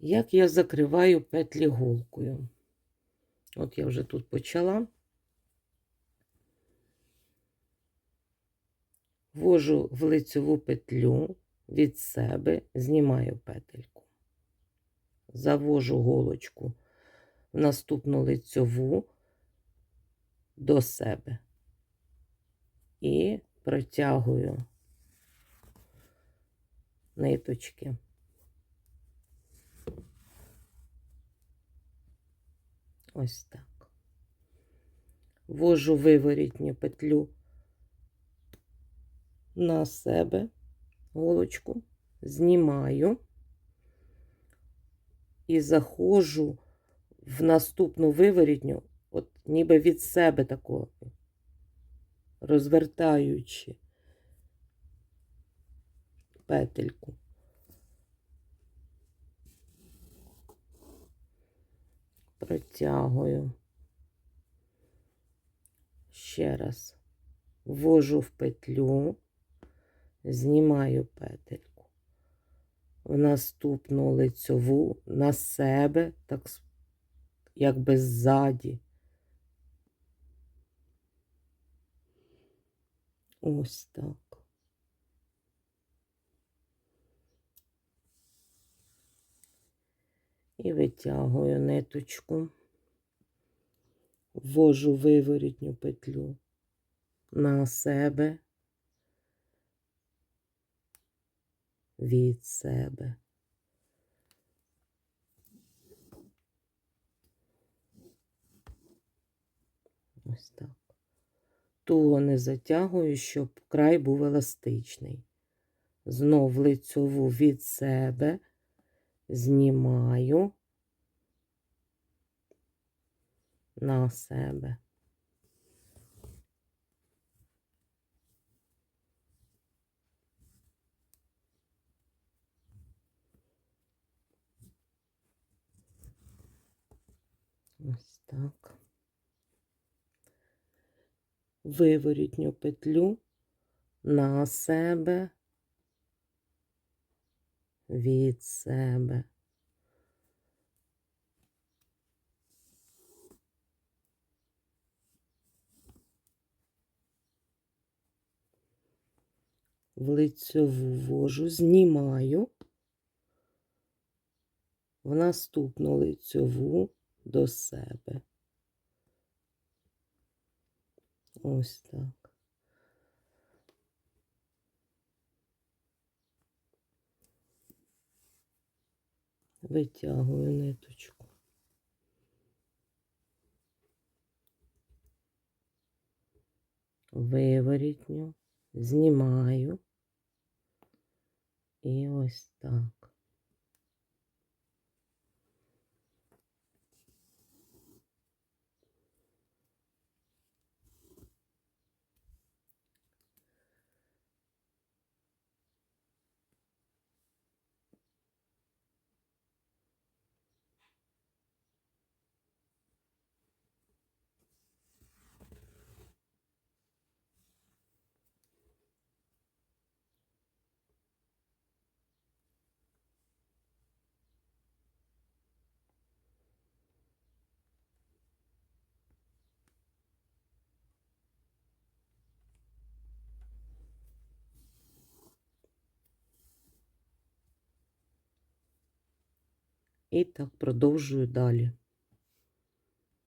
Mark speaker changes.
Speaker 1: Як я закриваю петлі голкою? От я вже тут почала. Ввожу в лицьову петлю від себе, знімаю петельку. Завожу голочку в наступну лицьову до себе і протягую ниточки. Ось так. Ввожу виворітню петлю на себе голочку, знімаю і заходжу в наступну виворітню, от ніби від себе такого, розвертаючи петельку. Протягую. Ще раз ввожу в петлю, знімаю петельку. В наступну лицьову на себе, так якби ззаді. Ось так. І витягую ниточку, ввожу виворітню петлю на себе, від себе. Ось так. Туго не затягую, щоб край був еластичний. Знов лицьову від себе знімаю на себе. Ось так. Виворітню петлю на себе від себе. В лицьову ввожу, знімаю в наступну лицьову до себе. Ось так. Витягую ниточку. Виворітню, знімаю. Ось так. І так продовжую далі.